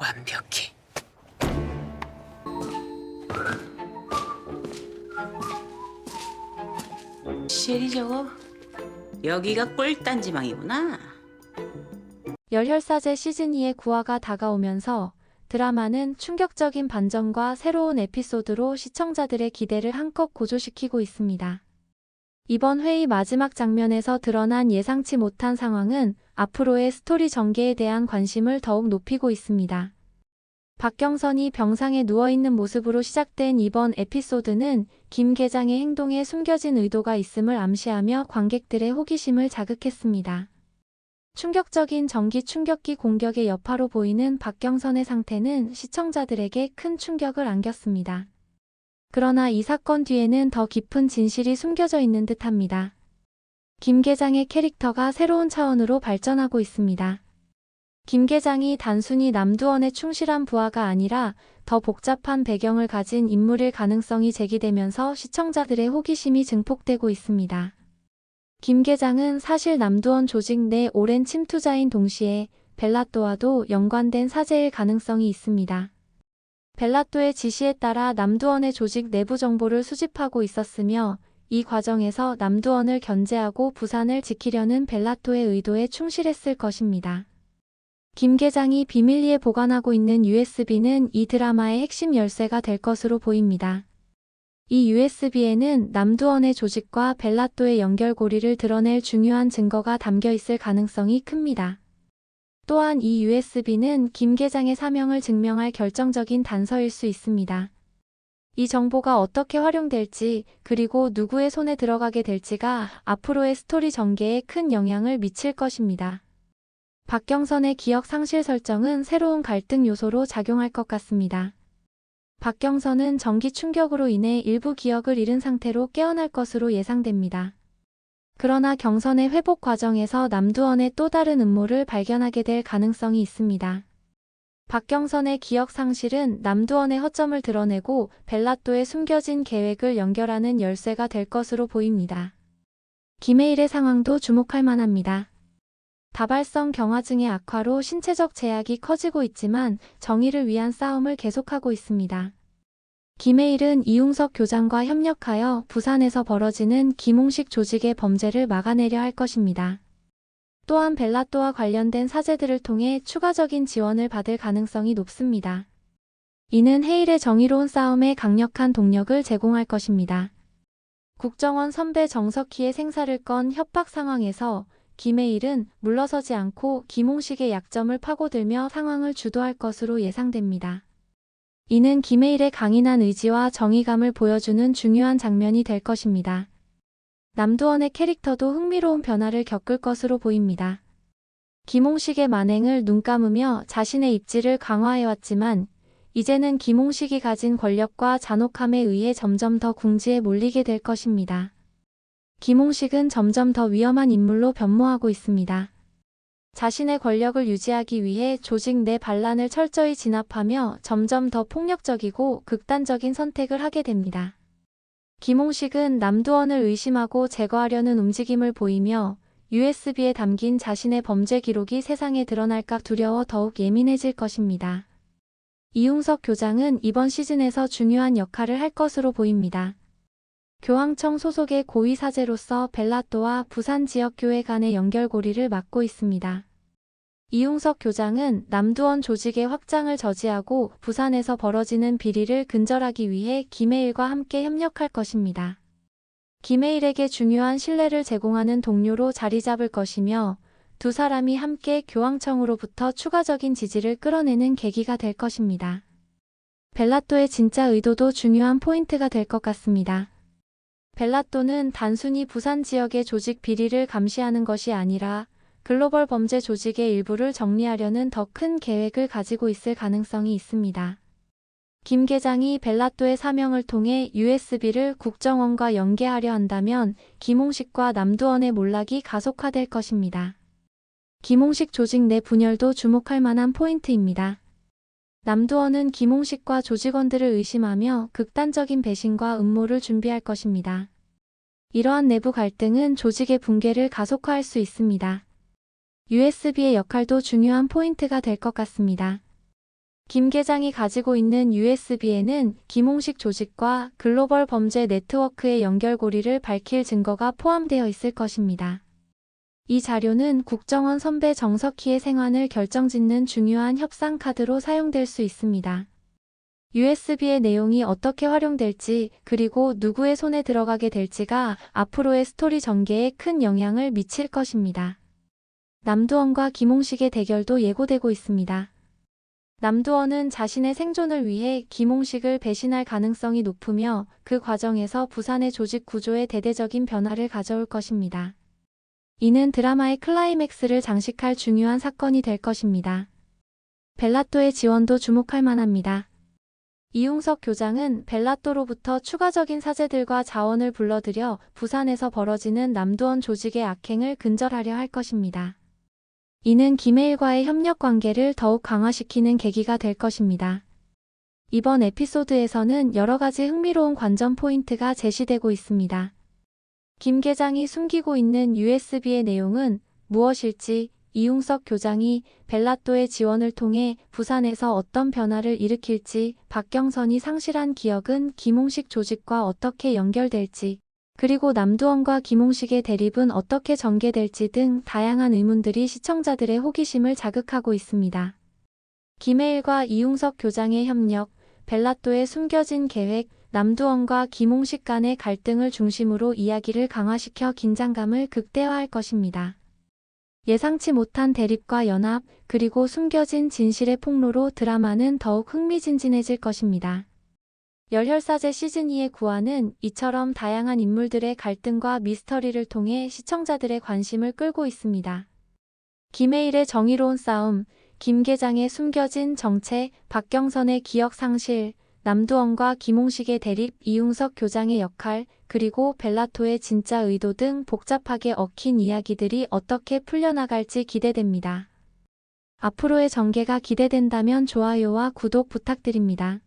완벽해. 쉐리 저거 여기가 꿀단지망이구나. 열혈사제 시즌2의 9화가 다가오면서 드라마는 충격적인 반전과 새로운 에피소드로 시청자들의 기대를 한껏 고조시키고 있습니다. 이번 회의 마지막 장면에서 드러난 예상치 못한 상황은 앞으로의 스토리 전개에 대한 관심을 더욱 높이고 있습니다. 박경선이 병상에 누워있는 모습으로 시작된 이번 에피소드는 김 계장의 행동에 숨겨진 의도가 있음을 암시하며 관객들의 호기심을 자극했습니다. 충격적인 전기 충격기 공격의 여파로 보이는 박경선의 상태는 시청자들에게 큰 충격을 안겼습니다. 그러나 이 사건 뒤에는 더 깊은 진실이 숨겨져 있는 듯합니다. 김 계장의 캐릭터가 새로운 차원으로 발전하고 있습니다. 김 계장이 단순히 남두원의 충실한 부하가 아니라 더 복잡한 배경을 가진 인물일 가능성이 제기되면서 시청자들의 호기심이 증폭되고 있습니다. 김 계장은 사실 남두원 조직 내 오랜 침투자인 동시에 벨라또와도 연관된 사제일 가능성이 있습니다. 벨라또의 지시에 따라 남두원의 조직 내부 정보를 수집하고 있었으며 이 과정에서 남두원을 견제하고 부산을 지키려는 벨라또의 의도에 충실했을 것입니다. 김 계장이 비밀리에 보관하고 있는 USB는 이 드라마의 핵심 열쇠가 될 것으로 보입니다. 이 USB에는 남두원의 조직과 벨라또의 연결고리를 드러낼 중요한 증거가 담겨 있을 가능성이 큽니다. 또한 이 USB는 김 계장의 사명을 증명할 결정적인 단서일 수 있습니다. 이 정보가 어떻게 활용될지 그리고 누구의 손에 들어가게 될지가 앞으로의 스토리 전개에 큰 영향을 미칠 것입니다. 박경선의 기억 상실 설정은 새로운 갈등 요소로 작용할 것 같습니다. 박경선은 전기 충격으로 인해 일부 기억을 잃은 상태로 깨어날 것으로 예상됩니다. 그러나 경선의 회복 과정에서 남두원의 또 다른 음모를 발견하게 될 가능성이 있습니다. 박경선의 기억 상실은 남두원의 허점을 드러내고 벨라또의 숨겨진 계획을 연결하는 열쇠가 될 것으로 보입니다. 김혜일의 상황도 주목할 만합니다. 다발성 경화증의 악화로 신체적 제약이 커지고 있지만 정의를 위한 싸움을 계속하고 있습니다. 김혜일은 이웅석 교장과 협력하여 부산에서 벌어지는 김홍식 조직의 범죄를 막아내려 할 것입니다. 또한 벨라또와 관련된 사제들을 통해 추가적인 지원을 받을 가능성이 높습니다. 이는 헤일의 정의로운 싸움에 강력한 동력을 제공할 것입니다. 국정원 선배 정석희의 생사를 건 협박 상황에서 김혜일은 물러서지 않고 김홍식의 약점을 파고들며 상황을 주도할 것으로 예상됩니다. 이는 김혜일의 강인한 의지와 정의감을 보여주는 중요한 장면이 될 것입니다. 남두원의 캐릭터도 흥미로운 변화를 겪을 것으로 보입니다. 김홍식의 만행을 눈 감으며 자신의 입지를 강화해왔지만 이제는 김홍식이 가진 권력과 잔혹함에 의해 점점 더 궁지에 몰리게 될 것입니다. 김홍식은 점점 더 위험한 인물로 변모하고 있습니다. 자신의 권력을 유지하기 위해 조직 내 반란을 철저히 진압하며 점점 더 폭력적이고 극단적인 선택을 하게 됩니다. 김홍식은 남두원을 의심하고 제거하려는 움직임을 보이며 USB에 담긴 자신의 범죄 기록이 세상에 드러날까 두려워 더욱 예민해질 것입니다. 이웅석 교장은 이번 시즌에서 중요한 역할을 할 것으로 보입니다. 교황청 소속의 고위 사제로서 벨라또와 부산 지역교회 간의 연결고리를 맡고 있습니다. 이웅석 교장은 남두원 조직의 확장을 저지하고 부산에서 벌어지는 비리를 근절하기 위해 김해일과 함께 협력할 것입니다. 김해일에게 중요한 신뢰를 제공하는 동료로 자리 잡을 것이며 두 사람이 함께 교황청으로부터 추가적인 지지를 끌어내는 계기가 될 것입니다. 벨라또의 진짜 의도도 중요한 포인트가 될 것 같습니다. 벨라또는 단순히 부산 지역의 조직 비리를 감시하는 것이 아니라 글로벌 범죄 조직의 일부를 정리하려는 더 큰 계획을 가지고 있을 가능성이 있습니다. 김 계장이 벨라또의 사명을 통해 USB를 국정원과 연계하려 한다면 김홍식과 남두원의 몰락이 가속화될 것입니다. 김홍식 조직 내 분열도 주목할 만한 포인트입니다. 남두원은 김홍식과 조직원들을 의심하며 극단적인 배신과 음모를 준비할 것입니다. 이러한 내부 갈등은 조직의 붕괴를 가속화할 수 있습니다. USB의 역할도 중요한 포인트가 될 것 같습니다. 김 계장이 가지고 있는 USB에는 김홍식 조직과 글로벌 범죄 네트워크의 연결고리를 밝힐 증거가 포함되어 있을 것입니다. 이 자료는 국정원 선배 정석희의 생환을 결정짓는 중요한 협상 카드로 사용될 수 있습니다. USB의 내용이 어떻게 활용될지 그리고 누구의 손에 들어가게 될지가 앞으로의 스토리 전개에 큰 영향을 미칠 것입니다. 남두원과 김홍식의 대결도 예고되고 있습니다. 남두원은 자신의 생존을 위해 김홍식을 배신할 가능성이 높으며 그 과정에서 부산의 조직 구조에 대대적인 변화를 가져올 것입니다. 이는 드라마의 클라이맥스를 장식할 중요한 사건이 될 것입니다. 벨라또의 지원도 주목할 만합니다. 이용석 교장은 벨라또로부터 추가적인 사제들과 자원을 불러들여 부산에서 벌어지는 남두원 조직의 악행을 근절하려 할 것입니다. 이는 김해일과의 협력 관계를 더욱 강화시키는 계기가 될 것입니다. 이번 에피소드에서는 여러 가지 흥미로운 관전 포인트가 제시되고 있습니다. 김 계장이 숨기고 있는 USB의 내용은 무엇일지 이용석 교장이 벨라또의 지원을 통해 부산에서 어떤 변화를 일으킬지 박경선이 상실한 기억은 김홍식 조직과 어떻게 연결될지 그리고 남두원과 김홍식의 대립은 어떻게 전개될지 등 다양한 의문들이 시청자들의 호기심을 자극하고 있습니다. 김해일과 이용석 교장의 협력, 벨라또의 숨겨진 계획, 남두원과 김홍식 간의 갈등을 중심으로 이야기를 강화시켜 긴장감을 극대화할 것입니다. 예상치 못한 대립과 연합, 그리고 숨겨진 진실의 폭로로 드라마는 더욱 흥미진진해질 것입니다. 열혈사제 시즌2의 구화는 이처럼 다양한 인물들의 갈등과 미스터리를 통해 시청자들의 관심을 끌고 있습니다. 김해일의 정의로운 싸움, 김계장의 숨겨진 정체, 박경선의 기억 상실, 남두원과 김홍식의 대립, 이용석 교장의 역할, 그리고 벨라토의 진짜 의도 등 복잡하게 얽힌 이야기들이 어떻게 풀려나갈지 기대됩니다. 앞으로의 전개가 기대된다면 좋아요와 구독 부탁드립니다.